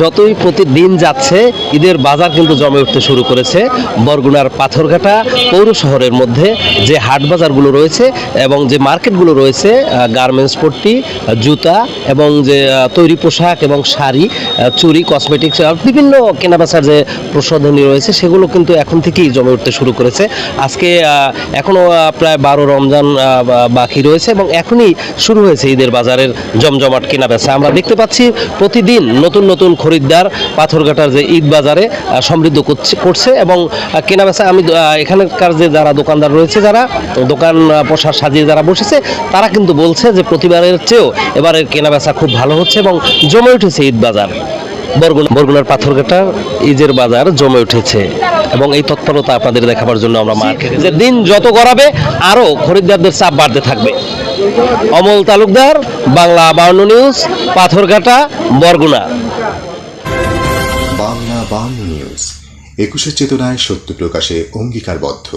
যতই প্রতিদিন যাচ্ছে, ঈদের বাজার কিন্তু জমে উঠতে শুরু করেছে। বরগুনার পাথরঘাটা পৌর শহরের মধ্যে যে হাট বাজারগুলো রয়েছে এবং যে মার্কেটগুলো রয়েছে গার্মেন্টস পট্টি, জুতা এবং যে তৈরি পোশাক এবং শাড়ি চুরি কসমেটিক্স বিভিন্ন কেনাবেচার যে প্রসাধনী রয়েছে, সেগুলো কিন্তু এখন থেকেই জমে উঠতে শুরু করেছে। আজকে এখনও প্রায় বারো রমজান বাকি রয়েছে এবং এখনই শুরু হয়েছে ঈদের বাজারের জমজমাট কেনাবেচা। আমরা দেখতে পাচ্ছি প্রতিদিন নতুন নতুন খরিদ্দার পাথরঘাটার যে ঈদ বাজারে সমৃদ্ধ করছে করছে এবং কেনাবেচা আমি এখানকার যে যারা দোকানদার রয়েছে যারা দোকান পোশাক সাজিয়ে যারা বসেছে তারা কিন্তু বলছে যে প্রতিবারের চেয়েও এবারের কেনাবেচা খুব ভালো হচ্ছে এবং জমে উঠেছে ঈদ বাজার। বরগুনা বরগুনার পাথরঘাটার ঈদের বাজার জমে উঠেছে এবং এই তৎপরতা আপনাদের দেখাবার জন্য আমরা মার্কেটে যে দিন যত গড়াবে আরও খরিদ্দারদের চাপ বাড়তে থাকবে। অমল তালুকদার, বাংলা বাউন্ন নিউজ, পাথরঘাটা, বরগুনা। বাংলা বাউন্ন নিউজ, একুশের চেতনায় সত্য প্রকাশে অঙ্গীকারবদ্ধ।